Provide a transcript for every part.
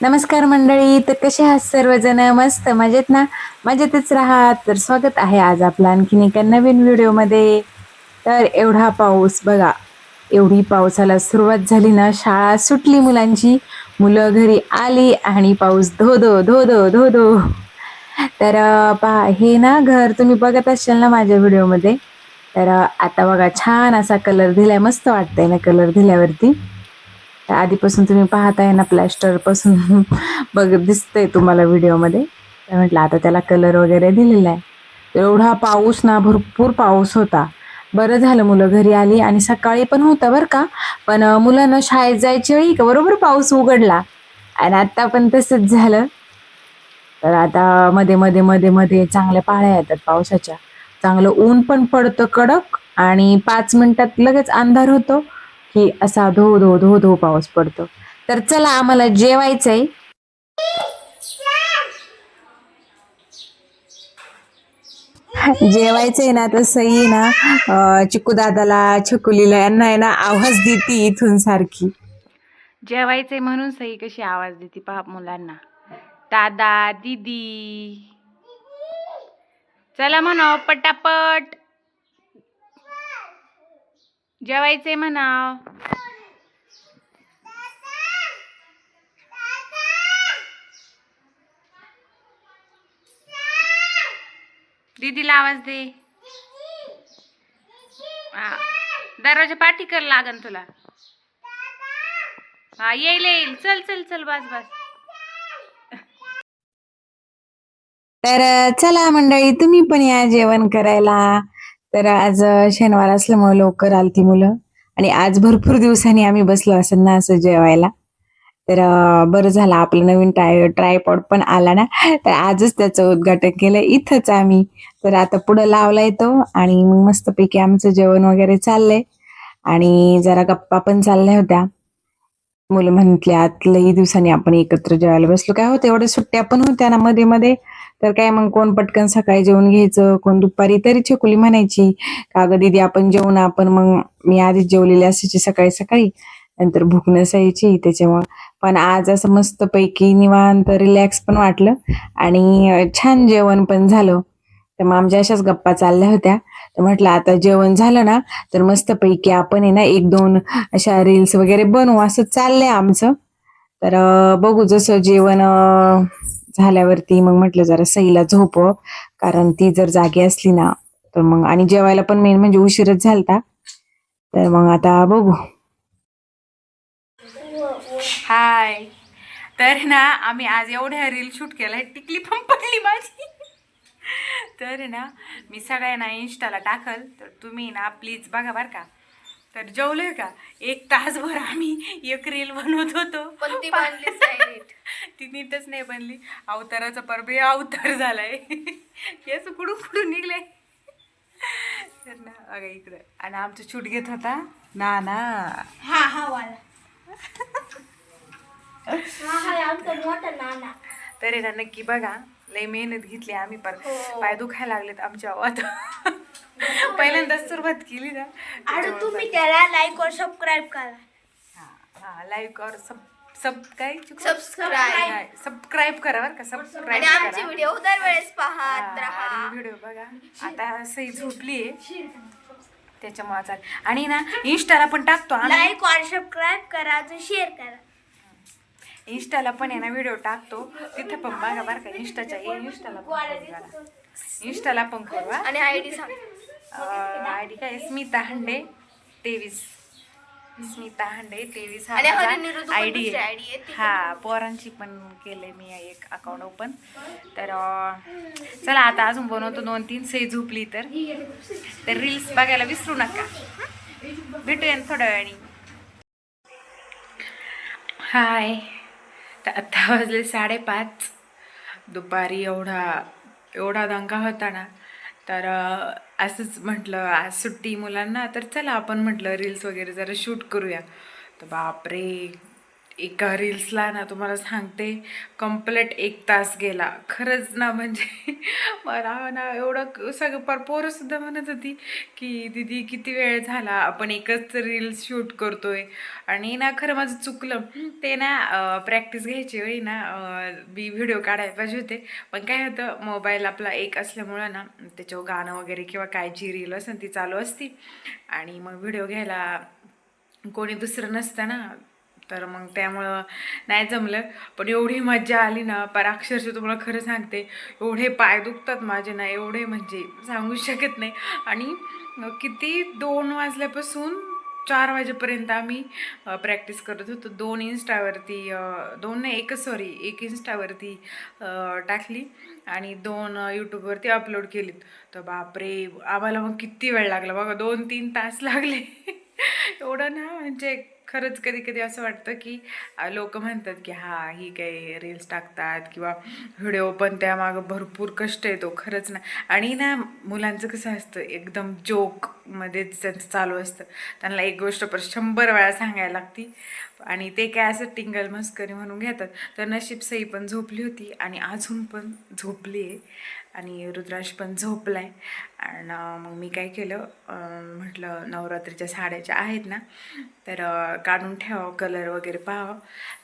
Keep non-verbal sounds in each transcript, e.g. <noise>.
नमस्कार मंडळी तर कसे आहात सर्वजण? मस्त मजेत ना? मजेतच राहा तर स्वागत आहे आज आपलं आणखीन एका नवीन व्हिडिओमध्ये. तर एवढा पाऊस बघा एवढी पावसाला सुरुवात झाली ना शाळा सुटली मुलांची. मुलं घरी आली आणि पाऊस धो धो धो धो धो धो तर पहा हे ना घर तुम्ही बघत असाल ना माझ्या व्हिडिओमध्ये. तर आता बघा छान असा कलर दिलाय मस्त वाटतंय ना कलर दिल्यावरती. आधीपासून तुम्ही पाहताय ना प्लॅस्टरपासून <laughs> बघ दिसतंय तुम्हाला व्हिडिओमध्ये. तर म्हटलं आता त्याला कलर वगैरे दिलेला आहे. एवढा पाऊस ना भरपूर पाऊस होता. बरं झालं मुलं घरी आली आणि सकाळी पण होतं बरं का. पण मुलांना शाळेत जायची वेळी का बरोबर पाऊस उघडला. आणि आता पण तसंच झालं. तर आता मध्ये मध्ये मध्ये मध्ये चांगल्या पाळ्या येतात पावसाच्या. चांगलं ऊन पण पडतं कडक आणि पाच मिनिटात लगेच अंधार होतो. की असा धो धो धो धो पाऊस पडतो. तर चला आम्हाला जेवायचंय जेवायचंय ना तर सई ना चिकू दादाला छकुलीला यांना आहे ना आवाज देते इथून सारखी. जेवायचंय म्हणून सई कशी आवाज देते पहा मुलांना. दादा दीदी. चला म्हणा पटापट. जेवायचे म्हणाव. दीदीला आवाज दे. हा. दरवाजा पाठी कर लागन तुला. हा येईल येईल. चल चल चल बस बस. तर चला मंडळी तुम्ही पण या जेवण करायला. तर आज शनिवार असल्यामुळे लवकर आलती मुलं. आणि आज भरपूर दिवसांनी आम्ही बसलो असं ना असं जेवायला. तर बरं झालं आपलं नवीन ट्राय ट्रायपॉड पण आला ना. तर आजच त्याचं उद्घाटन केलं. इथंच आम्ही. तर आता पुढं लावला येतो आणि मग मस्तपैकी आमचं जेवण वगैरे चाललंय. आणि जरा गप्पा पण चालल्या होत्या. मुलं म्हटल्यात आतल्याही दिवसांनी आपण एकत्र जेवायला बसलो. काय होतं एवढ्या सुट्ट्या पण होत्या ना मध्ये मध्ये. तर काय मग कोण पटकन सकाळी जेवण घ्यायचं? कोण दुपारी तरी छकुली म्हणायची का ग दिदी आपण जेवण आपण मग मी आधीच जेवलेली असायची सकाळी सकाळी. नंतर भूक नसायची त्याच्यामुळं. पण आज असं मस्त पैकी निवांत रिलॅक्स पण वाटलं आणि छान जेवण पण झालं. तर मग आमच्या अशाच गप्पा चालल्या होत्या. तर म्हटलं आता जेवण झालं ना तर मस्त पैकी आपण आहे ना एक दोन अशा रील्स वगैरे बनवू. असं चाललंय आमचं. तर बघू जसं जेवण झाल्यावरती मग म्हटलं जरा सईला झोपव कारण ती जर जागी असली ना तर मग आणि जेवायला पण मेन म्हणजे उशीरच झालता. तर मग आता बघू. हाय. तर ना आम्ही आज एवढ्या रील शूट केलाय टिकली पण पडली माझी. तर ना मी सगळ्यांना इन्स्टाला टाकल. तर तुम्ही ना प्लीज बघा बरं का. तर जेवलोय का? एक तासभर आम्ही एक रील बनवत होतो. पण ती बनलीच नाही. <laughs> ती नीटच नाही बनली. अवताराचा परबे अवतार झालाय. <laughs> केस कुडून कुडून निघले <laughs> तर ना बघा इकडं. आणि आमचं शूट घेत होता ना ना हा हा वाला आमचा मोठा नाना. तरी ना नक्की बघा. लय मेहनत घेतली आम्ही पण हो. पाय दुखायला लागलेत आमच्या आता <laughs> पहिल्यांदाच सुरुवात केली ना. आणि तुम्ही त्याला लाईक और सबस्क्राईब करा. हा लाईक और सब सब काय? सबस्क्राईब सबस्क्राईब करा बरं का आणि सबस्क्राईब आमचे करा व्हिडिओ दरवेळेस पाहत राहा. व्हिडिओ बघा. आता सई झोपली आहे त्याच्यामुळे चाल आणि ना इंस्टाला पण टाकतो आम्ही. लाईक और सबस्क्राईब करा अजून शेअर करा. इंस्टाला पण आहे ना व्हिडिओ टाकतो. तिथं पण बघा बरं का इंस्टाच्या इंस्टाला पण. इंस्टाला पण करू हा. आणि आय डी सांग. आय डी काय स्मिता हंडे तेवीस. स्मिता हंडे तेवीस आय डी आहे, हा पोरांची पण केलंय मी एक अकाउंट ओपन तर चला आता अजून बनवतो दोन तीन सई झोपली तर. तर रील्स बघायला विसरू नका. भेटूया थोड्या वेळाने. हाय तर आत्ता वाजले साडेपाच. दुपारी एवढा एवढा दंगा होता ना. तर असंच म्हटलं आज सुट्टी मुलांना तर चला आपण म्हटलं रील्स वगैरे जरा शूट करूया. तर बापरे एका रील्सला ना तुम्हाला सांगते कंप्लीट एक तास गेला. खरंच ना म्हणजे <laughs> मला ना एवढं सगळं पर पोरंसुद्धा म्हणत होती की दीदी किती वेळ झाला? आपण एकच रील्स शूट करतोय. आणि ना खरं माझं चुकलं. ते ना प्रॅक्टिस घ्यायची वेळी ना मी व्हिडिओ काढायला पाहिजे होते. पण काय होतं मोबाईल आपला एक असल्यामुळं ना त्याच्यावर गाणं वगैरे किंवा काय जी रील असेल ती चालू असती. आणि मग व्हिडिओ घ्यायला कोणी दुसरं नसतं ना तर मग त्यामुळं नाही जमलं. पण एवढी मज्जा आली ना पर अक्षरशः तुम्हाला खरं सांगते एवढे पाय दुखतात माझे ना एवढे म्हणजे सांगू शकत नाही. आणि किती दोन वाजल्यापासून चार वाजेपर्यंत आम्ही प्रॅक्टिस करत होतो. दोन इन्स्टावरती दोन नाही एकच सॉरी एक इन्स्टावरती टाकली आणि दोन यूट्यूबवरती अपलोड केलीत. तर बापरे आम्हाला मग किती वेळ लागला बघा दोन तीन तास लागले. एवढं ना म्हणजे खरंच कधी कधी असं वाटतं की लोक म्हणतात की हा ही काही रील्स टाकतात किंवा व्हिडिओ पण त्यामागं भरपूर कष्ट येतो खरंच ना आणि ना मुलांचं कसं असतं एकदम जोकमध्येच त्यांचं चालू असतं. त्यांना एक गोष्ट पर शंभर वेळा सांगायला लागती. आणि ते काय असं टिंगल मस्करी म्हणून घेतात. तर नशीब सई पण झोपली होती आणि अजून पण झोपली आहे. आणि रुद्रांश पण झोपला आहे आणि मग मी काय केलं म्हटलं नवरात्रीच्या साड्याच्या आहेत ना तर काढून ठेवावं कलर वगैरे पाहाव.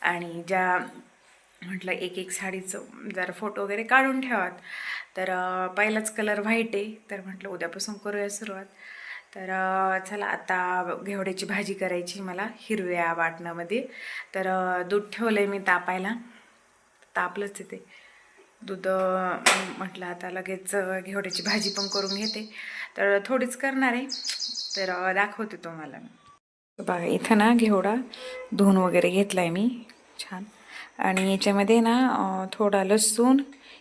आणि ज्या म्हटलं एक एक साडीचं जरा फोटो वगैरे काढून ठेवात. तर पहिलाच कलर व्हाईट आहे. तर म्हटलं उद्यापासून करूया सुरुवात. तर चला आता घेवड्याची भाजी करायची मला हिरव्या वाटणामध्ये. तर दूध ठेवलं आहे मी तापायला. तापलंच आहे ते. दूध म्हटलं आता लगेच घेवड्याची भाजी पण करून घेते. तर थोडीच करणार आहे. तर दाखवते तुम्हाला मी. बघा इथं ना घेवडा धुवून वगैरे घेतला आहे मी. छान. आणि याच्यामध्ये ना थोडा लसूण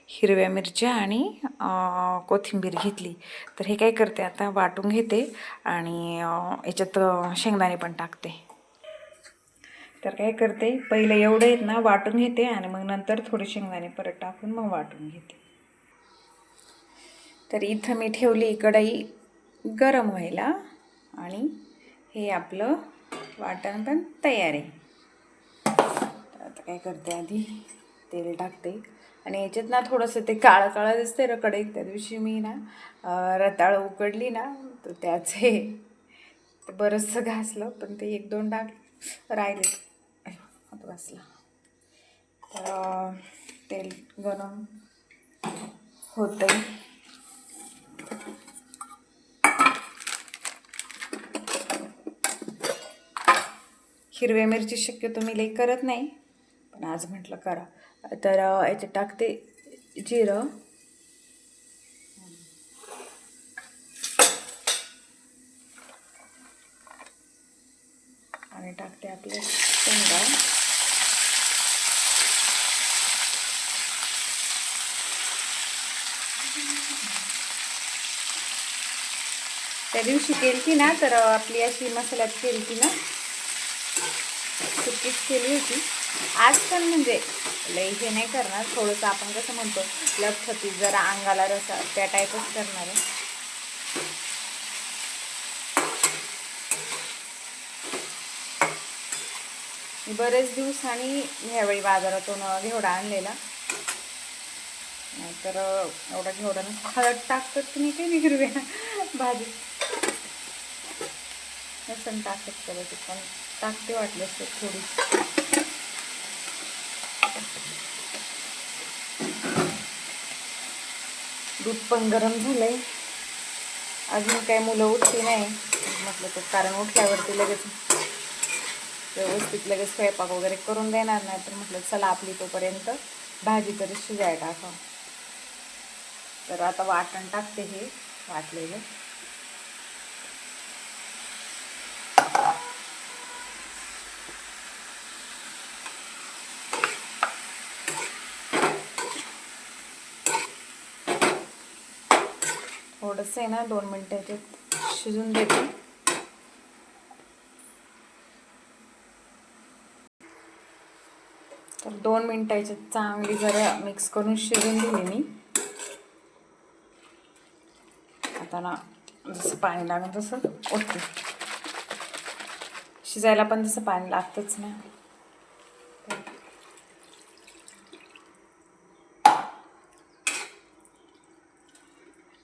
हिरव्या मिरच्या आणि कोथिंबीर घेतली. तर हे काय करते आता वाटून घेते आणि याच्यात शेंगदाणे पण टाकते. तर काय करते पहिले एवढे आहेत ना वाटून घेते आणि मग नंतर थोडे शेंगदाणे परत टाकून मग वाटून घेते. तर इथं मी ठेवली कढई गरम व्हायला आणि हे आपलं वाटण पण तयार आहे. आता काय करते आधी? तेल टाकते. आणि याच्यात ना थोडंसं ते काळं काळं दिसते रकडे त्या दिवशी मी ना रताळ रताळं उकडली ना तर त्याचे ते बरंचसं घासलं पण ते एक दोन डाग राहिले. आता तर तेल गरम होतंय. हिरव्या मिरची शक्यतो मी लई करत नाही. पण आज म्हटलं करा. तर याचे याच्यात टाकते जिरं. आणि टाकते आपले शेंगा त्या दिवशी केलती ना तर आपली अशी मसाल्यात केलती ना सुट्टीच केली होती. आज पण म्हणजे लई हे नाही करणार. थोडंसं आपण कसं म्हणतो लपछपी जरा अंगाला रसा त्या टाईपच करणार आहे. बरेच दिवसांनी ह्यावेळी बाजारातून घेवडा आणलेला. नाहीतर एवढा घेवडा नसतो हळद टाकतात तुम्ही काही हिरव्या भाजी. नसन टाकत कदाचित पण टाकते वाटले असते थोडी. दूध पण गरम झालंय. अजून काही मुलं उठली नाही. म्हटलं तर कारण उठल्यावरती लगेच व्यवस्थित लगेच स्वयंपाक वगैरे करून देणार नाही तर म्हटलं चला आपली तोपर्यंत भाजी तरी शिजाय टाका तर आता वाटण टाकते हे वाटलेलं. मिक्स आहे ना दोन मिनटं याच्यात शिजून देते. तर दोन मिनटं याच्यात चांगली जरा मिक्स करून शिजून दिली मी. आता ना जसं पाणी लागेल तसं ओके. शिजायला पण तसं पाणी लागतंच ना.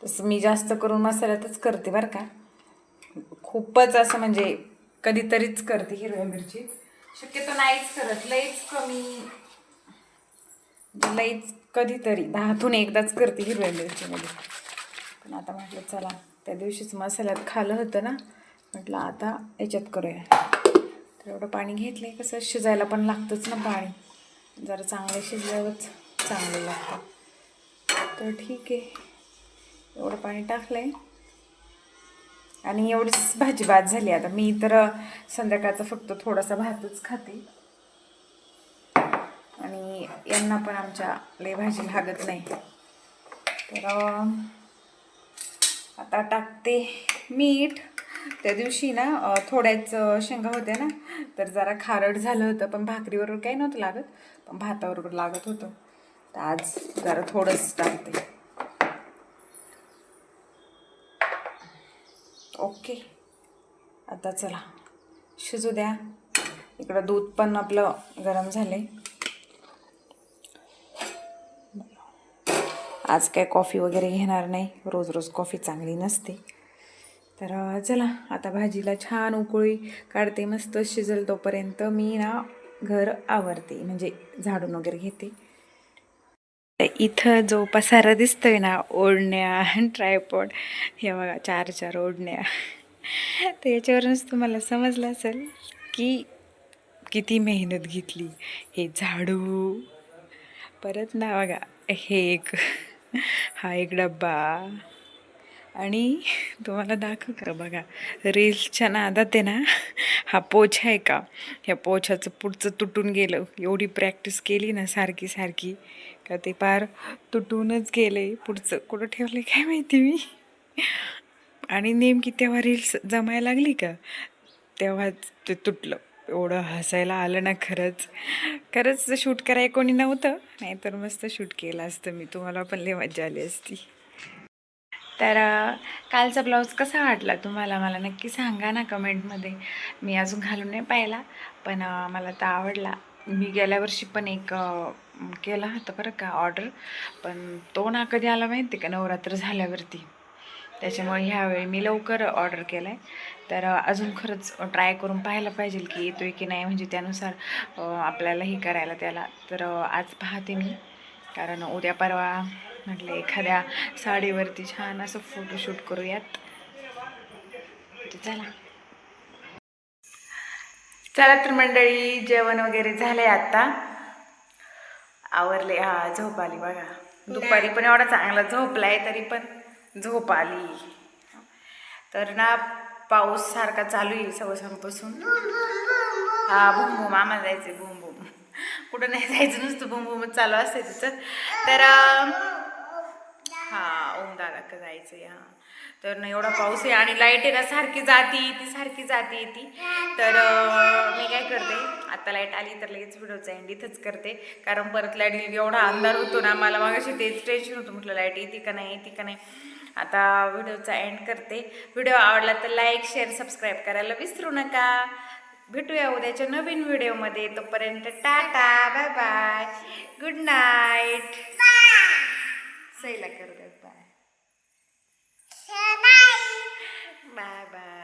तसं मी जास्त करून मसाल्यातच करते बरं का. खूपच असं म्हणजे कधीतरीच करते हिरव्या मिरची. शक्यतो नाहीच करत लईच कमी. लईच कधीतरी दहातून एकदाच करते हिरव्या मिरचीमध्ये. पण आता म्हटलं चला त्या दिवशीच मसाल्यात खालं होतं ना. म्हटलं आता याच्यात करूया. तर एवढं पाणी घेतलं आहे कसं शिजायला पण लागतंच ना पाणी. जरा चांगलं शिजल्यावरच चांगलं लागतं. तर ठीक आहे. एवढं पाणी टाकलं आहे आणि एवढीच भाजी भात झाली. आता मी तर संध्याकाळचा फक्त थोडासा भातच खाते. आणि यांना पण आमच्या लय भाजी लागत नाही. तर आता टाकते मीठ. त्या दिवशी ना थोड्याच शेंगा होत्या ना तर जरा खारट झालं होतं पण भाकरीबरोबर काही नव्हतं लागत पण भाताबरोबर लागत होतं. तर आज जरा थोडंच टाकते ओके आता चला. शिजू द्या. इकडं दूध पण आपलं गरम झाले आज काय कॉफी वगैरे घेणार नाही. रोज रोज कॉफी चांगली नसते. तर चला आता भाजीला छान उकळी काढते मस्त शिजल तोपर्यंत मी ना घर आवरते म्हणजे झाडून वगैरे घेते. इथं जो पसारा दिसतोय ना ओढण्या ट्रायपॉड हे बघा चार चार ओढण्या. तर याच्यावरूनच तुम्हाला समजलं असेल की किती मेहनत घेतली हे झाडू. परत ना बघा हे एक हा एक डब्बा. आणि तुम्हाला दाखव का बघा रील्सच्या नादात आहे ना हा पोछ आहे का? ह्या पोछाचं पुढचं तुटून गेलं. एवढी प्रॅक्टिस केली ना सारखी सारखी का ते पार तुटूनच गेले पुढचं. कुठं ठेवलं काय माहिती मी? आणि नेमकी तेव्हा रील्स जमायला लागली का? तेव्हाच ते तुटलं. एवढं हसायला आलं ना खरंच. खरंच शूट करायला कोणी नव्हतं. नाहीतर मस्त शूट केलं असतं मी. तुम्हाला पण लय मजा आली असती. तर कालचा ब्लाऊज कसा वाटला तुम्हाला? मला नक्की सांगा ना कमेंटमध्ये. मी अजून घालून नाही पाहिला पण मला तर आवडला. मी गेल्या वर्षी पण एक केला होता बरं का ऑर्डर पण तो ना कधी आला माहिती का? नवरात्र झाल्यावरती. त्याच्यामुळे ह्यावेळी मी लवकर ऑर्डर केला आहे तर अजून खरंच ट्राय करून पाहायला पाहिजे की येतो आहे की नाही. म्हणजे त्यानुसार आपल्यालाही आपल्याला हे करायला त्याला. तर आज पाहते मी. कारण उद्या परवा म्हटलं एखाद्या साडीवरती छान असं फोटोशूट करूयात. चला. चला तर मंडळी जेवण वगैरे झाले आता. आवरले हा झोप आली बघा. दुपारी पण एवढा चांगला झोपलाय तरी पण. झोप आली तर ना पाऊस सारखा चालू आहे सवसांपासून हा भुमभूम आम्हाला जायचं भूम भूम. कुठं नाही जायचं नुसतं भूम चालू असते तिचं तर हां हा ओम दादा का जायचंय हा. तर ना एवढा पाऊस आहे आणि लाइट आहे ना सारखी जाती ती सारखी जाती ती तर मी काय करते आता लाइट आली तर लगेच व्हिडिओचा एंड इथंच करते. कारण परत लाइट एवढा अंधार होतो ना मला मग तेच टेन्शन होतं. म्हटलं लाइट येते का नाही येते का नाही? आता व्हिडिओचा एंड करते. व्हिडिओ आवडला तर लाईक शेअर सबस्क्राईब करायला विसरू नका. भेटूया उद्याच्या नवीन व्हिडिओमध्ये. तोपर्यंत tata bye bye good night सैला कर बाय बाय बाय